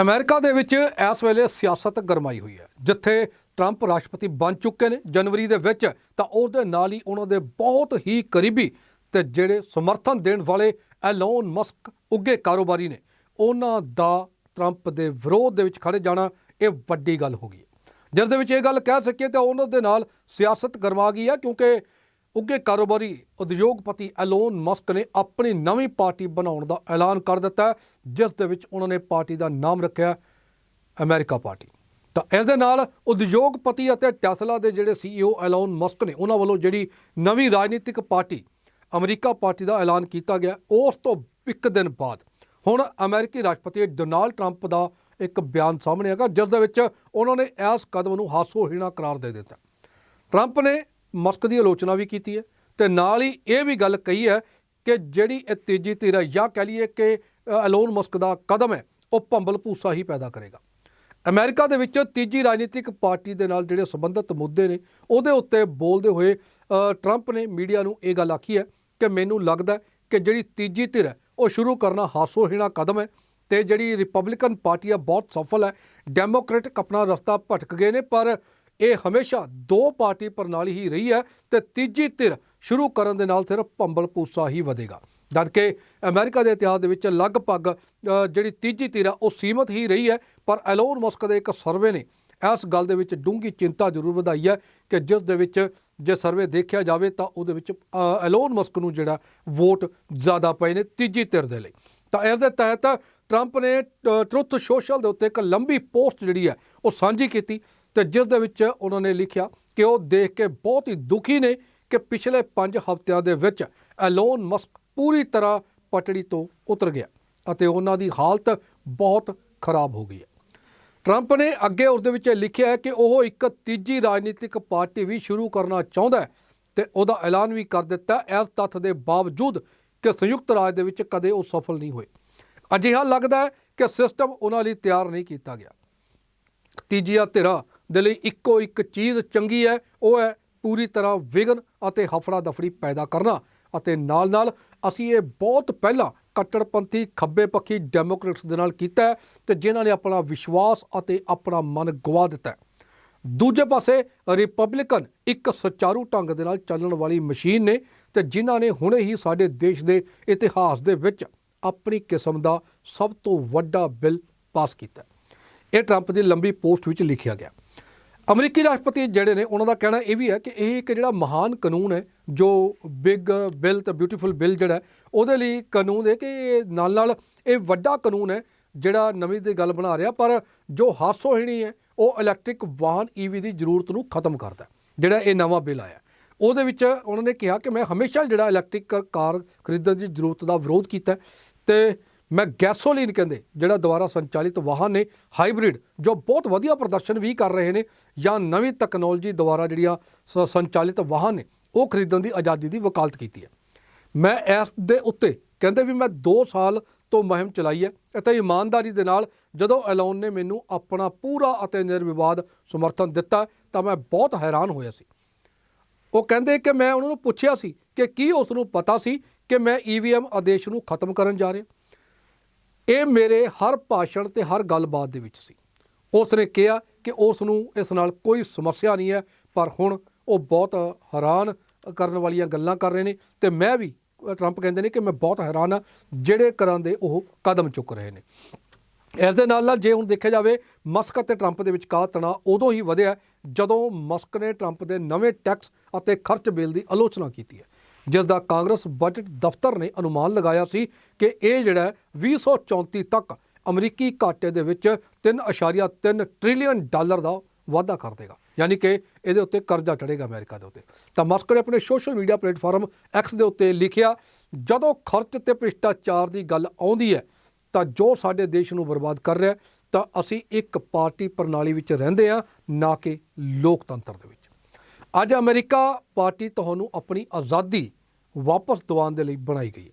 America ਦੇ ਵਿੱਚ ਇਸ ਵੇਲੇ ਸਿਆਸਤ ਗਰਮਾਈ ਹੋਈ ਹੈ। ਜਿੱਥੇ ਟਰੰਪ ਰਾਸ਼ਟਰਪਤੀ ਬਣ ਚੁੱਕੇ ਨੇ ਜਨਵਰੀ ਦੇ ਵਿੱਚ, ਤਾਂ ਉਸ ਦੇ ਨਾਲ ਹੀ ਉਹਨਾਂ ਦੇ ਬਹੁਤ ਹੀ ਕਰੀਬੀ ਤੇ ਜਿਹੜੇ ਸਮਰਥਨ ਦੇਣ ਵਾਲੇ ਐਲੋਨ ਮਸਕ ਉੱਗੇ ਕਾਰੋਬਾਰੀ ਨੇ, ਉਹਨਾਂ ਦਾ ਟਰੰਪ ਦੇ ਵਿਰੋਧ ਦੇ ਵਿੱਚ ਖੜੇ ਜਾਣਾ ਇਹ ਵੱਡੀ ਗੱਲ ਹੋ ਗਈ ਹੈ। ਜਿਸ ਦੇ ਵਿੱਚ ਇਹ ਗੱਲ ਕਹਿ ਸਕੀਏ ਤਾਂ ਉਹਨਾਂ ਦੇ ਨਾਲ ਸਿਆਸਤ ਗਰਮਾ ਗਈ ਹੈ ਕਿਉਂਕਿ ਉੱਗੇ ਕਾਰੋਬਾਰੀ ਉਦਯੋਗਪਤੀ ਐਲੋਨ ਮਸਕ ਨੇ ਆਪਣੀ ਨਵੀਂ ਪਾਰਟੀ ਬਣਾਉਣ ਦਾ ਐਲਾਨ ਕਰ ਦਿੱਤਾ ਜਿਸ ਦੇ ਵਿੱਚ ਉਹਨਾਂ ਨੇ ਪਾਰਟੀ ਦਾ ਨਾਮ ਰੱਖਿਆ ਅਮਰੀਕਾ ਪਾਰਟੀ। ਤਾਂ ਇਸ ਦੇ ਨਾਲ ਉਦਯੋਗਪਤੀ ਅਤੇ ਟੈਸਲਾ ਦੇ ਜਿਹੜੇ ਸੀਈਓ ਐਲੋਨ ਮਸਕ ਨੇ, ਉਹਨਾਂ ਵੱਲੋਂ ਜਿਹੜੀ ਨਵੀਂ ਰਾਜਨੀਤਿਕ ਪਾਰਟੀ ਅਮਰੀਕਾ ਪਾਰਟੀ ਦਾ ਐਲਾਨ ਕੀਤਾ ਗਿਆ, ਉਸ ਤੋਂ ਇੱਕ ਦਿਨ ਬਾਅਦ। ਹੁਣ ਅਮਰੀਕੀ ਰਾਸ਼ਟਰਪਤੀ ਡੋਨਾਲਡ ਟਰੰਪ ਦਾ ਇੱਕ ਬਿਆਨ ਸਾਹਮਣੇ ਆਗਾ ਜਿਸ ਦੇ ਵਿੱਚ ਉਹਨਾਂ ਨੇ ਇਸ ਕਦਮ ਨੂੰ ਹਾਸੋਹੀਣਾ ਕਰਾਰ ਦੇ ਦਿੱਤਾ। ਟਰੰਪ ਨੇ ਮਸਕ ਦੀ ਆਲੋਚਨਾ ਵੀ ਕੀਤੀ ਹੈ ਤੇ ਨਾਲ ਹੀ ਇਹ ਵੀ ਗੱਲ ਕਹੀ ਹੈ ਕਿ ਜਿਹੜੀ ਇਹ ਤੀਜੀ ਧਿਰ ਹੈ ਜਾਂ ਕਹ ਲਈਏ ਕਿ ਅਲੋਨ ਮਸਕ ਦਾ ਕਦਮ ਹੈ, ਉਹ ਭੰਬਲ ਭੂਸਾ ਹੀ ਪੈਦਾ ਕਰੇਗਾ। ਅਮਰੀਕਾ ਦੇ ਵਿੱਚ ਤੀਜੀ ਰਾਜਨੀਤਿਕ ਪਾਰਟੀ ਦੇ ਨਾਲ ਜਿਹੜੇ ਸੰਬੰਧਿਤ ਮੁੱਦੇ ਨੇ, ਉਹਦੇ ਉੱਤੇ ਬੋਲਦੇ ਹੋਏ ਟਰੰਪ ਨੇ ਮੀਡੀਆ ਨੂੰ ਇਹ ਗੱਲ ਆਖੀ ਹੈ ਕਿ ਮੈਨੂੰ ਲੱਗਦਾ ਕਿ ਜਿਹੜੀ ਤੀਜੀ ਧਿਰ ਹੈ, ਉਹ ਸ਼ੁਰੂ ਕਰਨਾ ਹਾਸੋਹੀਣਾ ਕਦਮ ਹੈ ਤੇ ਜਿਹੜੀ ਰਿਪਬਲਿਕਨ ਪਾਰਟੀ ਆ ਬਹੁਤ ਸਫਲ ਹੈ। ਡੈਮੋਕ੍ਰੈਟਿਕ ਆਪਣਾ ਰਸਤਾ ਭਟਕ ਗਏ ਨੇ, ਪਰ ਇਹ ਹਮੇਸ਼ਾ ਦੋ ਪਾਰਟੀ ਪ੍ਰਣਾਲੀ ਹੀ ਰਹੀ ਹੈ ਤੇ ਤੀਜੀ ਧਿਰ ਸ਼ੁਰੂ ਕਰਨ ਦੇ ਨਾਲ ਸਿਰਫ ਭੰਬਲ ਪੂਸਾ ਹੀ ਵਧੇਗਾ। ਜਦਕਿ ਅਮਰੀਕਾ ਦੇ ਇਤਿਹਾਸ ਦੇ ਵਿੱਚ ਲਗਭਗ ਜਿਹੜੀ ਤੀਜੀ ਧਿਰ ਆ ਉਹ ਸੀਮਤ ਹੀ ਰਹੀ ਹੈ, ਪਰ ਐਲੋਨ ਮਸਕ ਦੇ ਇੱਕ ਸਰਵੇ ਨੇ ਇਸ ਗੱਲ ਦੇ ਵਿੱਚ ਡੂੰਘੀ ਚਿੰਤਾ ਜ਼ਰੂਰ ਵਧਾਈ ਹੈ ਕਿ ਜਿਸ ਦੇ ਵਿੱਚ ਜੇ ਸਰਵੇ ਦੇਖਿਆ ਜਾਵੇ ਤਾਂ ਉਹਦੇ ਵਿੱਚ ਐਲੋਨ ਮਸਕ ਨੂੰ ਜਿਹੜਾ ਵੋਟ ਜ਼ਿਆਦਾ ਪਏ ਨੇ ਤੀਜੀ ਧਿਰ ਦੇ ਲਈ। ਤਾਂ ਇਸ ਦੇ ਤਹਿਤ ਟਰੰਪ ਨੇ ਟਰੁੱਥ ਸੋਸ਼ਲ ਦੇ ਉੱਤੇ ਇੱਕ ਲੰਬੀ ਪੋਸਟ ਜਿਹੜੀ ਹੈ, ਉਹ ਸਾਂਝੀ ਕੀਤੀ ਤੇ ਜਿਸ ਦੇ ਵਿੱਚ ਉਹਨਾਂ ਨੇ ਲਿਖਿਆ ਕਿ ਉਹ ਦੇਖ ਕੇ ਬਹੁਤ ਹੀ ਦੁਖੀ ਨੇ ਕਿ ਪਿਛਲੇ 5 ਹਫ਼ਤਿਆਂ ਦੇ ਵਿੱਚ ਐਲੋਨ ਮਸਕ ਪੂਰੀ ਤਰ੍ਹਾਂ ਪਟੜੀ ਤੋਂ ਉਤਰ ਗਿਆ ਅਤੇ ਉਹਨਾਂ ਦੀ ਹਾਲਤ ਬਹੁਤ ਖਰਾਬ ਹੋ ਗਈ ਹੈ। ਟਰੰਪ ਨੇ ਅੱਗੇ ਉਸ ਦੇ ਵਿੱਚ ਲਿਖਿਆ ਹੈ ਕਿ ਉਹ ਇੱਕ ਤੀਜੀ ਰਾਜਨੀਤਿਕ ਪਾਰਟੀ ਵੀ ਸ਼ੁਰੂ ਕਰਨਾ ਚਾਹੁੰਦਾ ਹੈ ਤੇ ਉਹਦਾ ਐਲਾਨ ਵੀ ਕਰ ਦਿੱਤਾ ਇਸ ਤੱਥ ਦੇ ਬਾਵਜੂਦ ਕਿ ਸੰਯੁਕਤ ਰਾਜ ਦੇ ਵਿੱਚ ਕਦੇ ਉਹ ਸਫਲ ਨਹੀਂ ਹੋਏ। ਅਜਿਹਾ ਲੱਗਦਾ ਹੈ ਕਿ ਸਿਸਟਮ ਉਹਨਾਂ ਲਈ ਤਿਆਰ ਨਹੀਂ ਕੀਤਾ ਗਿਆ। ਤੀਜੀਆ ਧਿਰਾਂ ਦੇ ਲਈ ਇੱਕੋ ਇੱਕ ਚੀਜ਼ ਚੰਗੀ ਹੈ, ਉਹ ਹੈ ਪੂਰੀ ਤਰ੍ਹਾਂ ਵਿਗਨ ਅਤੇ ਹਫੜਾ ਦਫੜੀ ਪੈਦਾ ਕਰਨਾ। ਅਤੇ ਨਾਲ-ਨਾਲ ਅਸੀਂ ਇਹ ਬਹੁਤ ਪਹਿਲਾਂ ਕੱਟੜਪੰਥੀ ਖੱਬੇ ਪੱਖੀ ਡੈਮੋਕ੍ਰੇਟਸ ਦੇ ਨਾਲ ਕੀਤਾ ਹੈ ਤੇ ਜਿਨ੍ਹਾਂ ਨੇ ਆਪਣਾ ਵਿਸ਼ਵਾਸ ਅਤੇ ਆਪਣਾ ਮਨ ਗਵਾ ਦਿੱਤਾ ਦੂਜੇ ਪਾਸੇ ਰਿਪਬਲਿਕਨ ਇੱਕ ਸੁਚਾਰੂ ਢੰਗ ਦੇ ਨਾਲ ਚੱਲਣ ਵਾਲੀ ਮਸ਼ੀਨ ਨੇ ਤੇ ਜਿਨ੍ਹਾਂ ਨੇ ਹੁਣੇ ਹੀ ਸਾਡੇ ਦੇਸ਼ ਦੇ ਇਤਿਹਾਸ ਦੇ ਵਿੱਚ ਆਪਣੀ ਕਿਸਮ ਦਾ ਸਭ ਤੋਂ ਵੱਡਾ ਬਿੱਲ ਪਾਸ ਕੀਤਾ ਇਹ ਟਰੰਪ ਦੀ ਲੰਬੀ ਪੋਸਟ ਵਿੱਚ ਲਿਖਿਆ ਗਿਆ। ਅਮਰੀਕੀ ਰਾਸ਼ਟਰਪਤੀ ਜਿਹੜੇ ਨੇ ਉਹਨਾਂ ਦਾ ਕਹਿਣਾ ਇਹ ਵੀ ਹੈ ਕਿ ਇਹ ਇੱਕ ਜਿਹੜਾ ਮਹਾਨ ਕਾਨੂੰਨ ਹੈ, ਜੋ ਬਿਗ ਬਿੱਲ ਤੇ ਬਿਊਟੀਫੁਲ ਬਿੱਲ ਜਿਹੜਾ ਉਹਦੇ ਲਈ ਕਾਨੂੰਨ ਹੈ ਕਿ ਇਹ ਨਾਲ ਨਾਲ ਇਹ ਵੱਡਾ ਕਾਨੂੰਨ ਹੈ ਜਿਹੜਾ ਨਵੀਂ ਦੀ ਗੱਲ ਬਣਾ ਰਿਹਾ, ਪਰ ਜੋ ਹਾਸੋਹੀਣੀ ਹੈ, ਉਹ ਇਲੈਕਟ੍ਰਿਕ ਵਾਹਨ ਈਵੀ ਦੀ ਜ਼ਰੂਰਤ ਨੂੰ ਖਤਮ ਕਰਦਾ ਜਿਹੜਾ ਇਹ ਨਵਾਂ ਬਿੱਲ ਆਇਆ ਉਹਦੇ ਵਿੱਚ ਉਹਨਾਂ ਨੇ ਕਿਹਾ ਕਿ ਮੈਂ ਹਮੇਸ਼ਾ ਜਿਹੜਾ ਇਲੈਕਟ੍ਰਿਕ ਕਾਰ ਖਰੀਦਣ ਦੀ ਜ਼ਰੂਰਤ ਦਾ ਵਿਰੋਧ ਕੀਤਾ ਹੈ ਤੇ ਮੈਂ ਗੈਸੋਲੀਨ ਕਹਿੰਦੇ, ਜਿਹੜਾ ਦੁਆਰਾ ਸੰਚਾਲਿਤ ਵਾਹਨ ਨੇ ਹਾਈਬ੍ਰਿਡ ਜੋ ਬਹੁਤ ਵਧੀਆ ਪ੍ਰਦਰਸ਼ਨ ਵੀ ਕਰ ਰਹੇ ਨੇ, ਜਾਂ ਨਵੀਂ ਟੈਕਨੋਲੋਜੀ ਦੁਆਰਾ ਜਿਹੜੀਆਂ ਸ- ਸੰਚਾਲਿਤ ਵਾਹਨ ਨੇ, ਉਹ ਖਰੀਦਣ ਦੀ ਆਜ਼ਾਦੀ ਦੀ ਵਕਾਲਤ ਕੀਤੀ ਹੈ। ਮੈਂ ਇਸ ਦੇ ਉੱਤੇ ਕਹਿੰਦੇ ਵੀ ਮੈਂ 2 ਸਾਲ ਤੋਂ ਮੁਹਿੰਮ ਚਲਾਈ ਹੈ, ਅਤੇ ਇਮਾਨਦਾਰੀ ਦੇ ਨਾਲ ਜਦੋਂ ਐਲੋਨ ਨੇ ਮੈਨੂੰ ਆਪਣਾ ਪੂਰਾ ਅਤੇ ਨਿਰਵਿਵਾਦ ਸਮਰਥਨ ਦਿੱਤਾ, ਤਾਂ ਮੈਂ ਬਹੁਤ ਹੈਰਾਨ ਹੋਇਆ ਸੀ। ਉਹ ਕਹਿੰਦੇ ਕਿ ਮੈਂ ਉਹਨਾਂ ਨੂੰ ਪੁੱਛਿਆ ਸੀ ਕਿ ਕੀ ਉਸ ਨੂੰ ਪਤਾ ਸੀ ਕਿ ਮੈਂ ਈਵੀਐਮ ਆਦੇਸ਼ ਨੂੰ ਖਤਮ ਕਰਨ ਜਾ ਰਿਹਾ। ਇਹ ਮੇਰੇ ਹਰ ਭਾਸ਼ਣ ਤੇ ਹਰ ਗੱਲਬਾਤ ਦੇ ਵਿੱਚ ਸੀ। ਉਸ ਨੇ ਕਿਹਾ ਕਿ ਉਸ ਨੂੰ ਇਸ ਨਾਲ ਕੋਈ ਸਮੱਸਿਆ ਨਹੀਂ ਹੈ, ਪਰ ਹੁਣ ਉਹ ਬਹੁਤ ਹੈਰਾਨ ਕਰਨ ਵਾਲੀਆਂ ਗੱਲਾਂ ਕਰ ਰਹੇ ਨੇ ਤੇ ਮੈਂ ਵੀ ਟਰੰਪ ਕਹਿੰਦੇ ਨੇ ਕਿ ਮੈਂ ਬਹੁਤ ਹੈਰਾਨ ਆ ਜਿਹੜੇ ਕਰਾਂ ਦੇ ਉਹ ਕਦਮ ਚੁੱਕ ਰਹੇ ਨੇ। ਇਸ ਦੇ ਨਾਲ ਨਾਲ ਜੇ ਹੁਣ ਦੇਖਿਆ ਜਾਵੇ, ਮਸਕ ਅਤੇ ਟਰੰਪ ਦੇ ਵਿਚਕਾਰ ਤਣਾਅ ਉਦੋਂ ਹੀ ਵਧਿਆ ਜਦੋਂ ਮਸਕ ਨੇ ਟਰੰਪ ਦੇ ਨਵੇਂ ਟੈਕਸ ਅਤੇ ਖਰਚ ਬਿੱਲ ਦੀ ਆਲੋਚਨਾ ਕੀਤੀ ਹੈ। ਜਿਸ ਦਾ ਕਾਂਗਰਸ ਬਜਟ ਦਫ਼ਤਰ ਨੇ ਅਨੁਮਾਨ ਲਗਾਇਆ ਸੀ ਕਿ ਇਹ ਜਿਹੜਾ ਹੈ 2034 ਤੱਕ ਅਮਰੀਕੀ ਘਾਟੇ ਦੇ ਵਿੱਚ 3.3 ਟ੍ਰਿਲੀਅਨ ਡਾਲਰ ਦਾ ਵਾਧਾ ਕਰ ਦੇਗਾ। ਯਾਨੀ ਕਿ ਇਹਦੇ ਉੱਤੇ ਕਰਜ਼ਾ ਚੜੇਗਾ ਅਮਰੀਕਾ ਦੇ ਉੱਤੇ। ਤਾਂ ਮਸਕ ਨੇ ਆਪਣੇ ਸੋਸ਼ਲ ਮੀਡੀਆ ਪਲੇਟਫਾਰਮ ਐਕਸ ਦੇ ਉੱਤੇ ਲਿਖਿਆ, ਜਦੋਂ ਖਰਚ ਤੇ ਭ੍ਰਿਸ਼ਟਾਚਾਰ ਦੀ ਗੱਲ ਆਉਂਦੀ ਹੈ, ਤਾਂ ਜੋ ਸਾਡੇ ਦੇਸ਼ ਨੂੰ ਬਰਬਾਦ ਕਰ ਰਿਹਾ ਤਾਂ ਅਸੀਂ ਇੱਕ ਪਾਰਟੀ ਪ੍ਰਣਾਲੀ ਵਿੱਚ ਰਹਿੰਦੇ ਹਾਂ, ਨਾ ਕਿ ਲੋਕਤੰਤਰ ਦੇ ਵਿੱਚ। ਅੱਜ ਅਮਰੀਕਾ ਪਾਰਟੀ ਤੁਹਾਨੂੰ ਆਪਣੀ ਆਜ਼ਾਦੀ ਵਾਪਸ ਦਿਵਾਉਣ ਦੇ ਲਈ ਬਣਾਈ ਗਈ ਹੈ।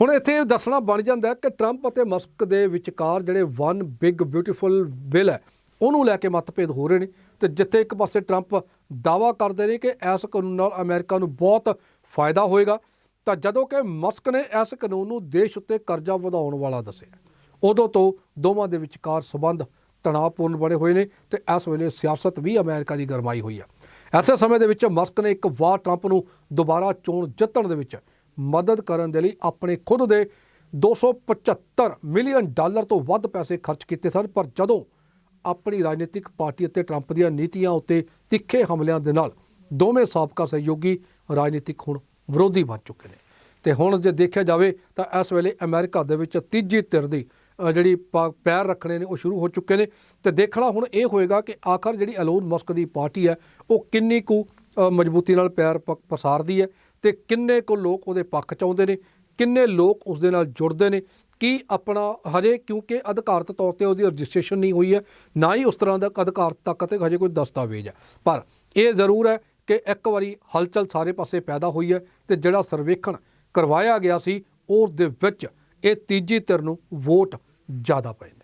ਹੁਣ ਇੱਥੇ ਇਹ ਦੱਸਣਾ ਬਣ ਜਾਂਦਾ ਕਿ ਟਰੰਪ ਅਤੇ ਮਸਕ ਦੇ ਵਿਚਕਾਰ ਜਿਹੜੇ ਵਨ ਬਿਗ ਬਿਊਟੀਫੁਲ ਬਿੱਲ ਹੈ, ਉਹਨੂੰ ਲੈ ਕੇ ਮਤਭੇਦ ਹੋ ਰਹੇ ਨੇ ਤੇ ਜਿੱਥੇ ਇੱਕ ਪਾਸੇ ਟਰੰਪ ਦਾਵਾ ਕਰਦੇ ਨੇ ਕਿ ਇਸ ਕਾਨੂੰਨ ਨਾਲ ਅਮਰੀਕਾ ਨੂੰ ਬਹੁਤ ਫਾਇਦਾ ਹੋਏਗਾ, ਤਾਂ ਜਦੋਂ ਕਿ ਮਸਕ ਨੇ ਇਸ ਕਾਨੂੰਨ ਨੂੰ ਦੇਸ਼ ਉੱਤੇ ਕਰਜ਼ਾ ਵਧਾਉਣ ਵਾਲਾ ਦੱਸਿਆ। ਉਦੋਂ ਤੋਂ ਦੋਵਾਂ ਦੇ ਵਿਚਕਾਰ ਸਬੰਧ ਤਣਾਅਪੂਰਨ ਬਣੇ ਹੋਏ ਨੇ ਤੇ ਇਸ ਵੇਲੇ ਸਿਆਸਤ ਵੀ ਅਮਰੀਕਾ ਦੀ ਗਰਮਾਈ ਹੋਈ ਹੈ ਐਸੇ ਸਮੇਂ ਦੇ ਵਿੱਚ ਮਸਕ ਨੇ ਇੱਕ ਵਾਰ ਟਰੰਪ ਨੂੰ ਦੁਬਾਰਾ ਚੋਣ ਜਿੱਤਣ ਦੇ ਵਿੱਚ ਮਦਦ ਕਰਨ ਦੇ ਲਈ ਆਪਣੇ ਖੁਦ ਦੇ 275 ਮਿਲੀਅਨ ਡਾਲਰ ਤੋਂ ਵੱਧ ਪੈਸੇ ਖਰਚ ਕੀਤੇ ਸਨ, ਪਰ ਜਦੋਂ ਆਪਣੀ ਰਾਜਨੀਤਿਕ ਪਾਰਟੀ ਅਤੇ ਟਰੰਪ ਦੀਆਂ ਨੀਤੀਆਂ ਉੱਤੇ ਤਿੱਖੇ ਹਮਲਿਆਂ ਦੇ ਨਾਲ ਦੋਵੇਂ ਸਾਬਕਾ ਸਹਿਯੋਗੀ ਰਾਜਨੀਤਿਕ ਹੁਣ ਵਿਰੋਧੀ ਬਣ ਚੁੱਕੇ ਨੇ। ਤੇ ਹੁਣ ਜੇ ਦੇਖਿਆ ਜਾਵੇ ਤਾਂ ਇਸ ਵੇਲੇ ਅਮਰੀਕਾ ਦੇ ਵਿੱਚ ਤੀਜੀ ਧਿਰ ਦੀ ਜਿਹੜੀ ਪਾ- ਪੈਰ ਰੱਖਣੇ ਨੇ, ਉਹ ਸ਼ੁਰੂ ਹੋ ਚੁੱਕੇ ਨੇ। ਤੇ ਦੇਖਣਾ ਹੁਣ ਇਹ ਹੋਏਗਾ ਕਿ ਆਖਰ ਜਿਹੜੀ ਐਲੋਨ ਮਸਕ ਦੀ ਪਾਰਟੀ ਹੈ, ਉਹ ਕਿੰਨੀ ਕੁ ਮਜ਼ਬੂਤੀ ਨਾਲ ਪੈਰ ਪ- ਪਸਾਰਦੀ ਹੈ ਤੇ ਕਿੰਨੇ ਕੁ ਲੋਕ ਉਹਦੇ ਪੱਖ ਚ ਆਉਂਦੇ ਨੇ, ਕਿੰਨੇ ਲੋਕ ਉਸ ਦੇ ਨਾਲ ਜੁੜਦੇ ਨੇ, ਕੀ ਆਪਣਾ ਹਜੇ ਕਿਉਂਕਿ ਅਧਿਕਾਰਤ ਤੌਰ ਤੇ ਉਹਦੀ ਰਜਿਸਟ੍ਰੇਸ਼ਨ ਨਹੀਂ ਹੋਈ ਹੈ, ਨਾ ਹੀ ਉਸ ਤਰ੍ਹਾਂ ਦਾ ਅਧਿਕਾਰ ਤੱਕ ਤੇ ਹਜੇ ਕੋਈ ਦਸਤਾਵੇਜ਼ ਹੈ। ਪਰ ਇਹ ਜ਼ਰੂਰ ਹੈ ਕਿ ਇੱਕ ਵਾਰੀ ਹਲਚਲ ਸਾਰੇ ਪਾਸੇ ਪੈਦਾ ਹੋਈ ਹੈ ਤੇ ਜਿਹੜਾ ਸਰਵੇਖਣ ਕਰਵਾਇਆ ਗਿਆ ਸੀ, ਉਸ ਦੇ ਵਿੱਚ ਇਹ ਤੀਜੀ ਧਿਰ ਨੂੰ ਵੋਟ ਜ਼ਿਆਦਾ ਪਏ ਨੇ।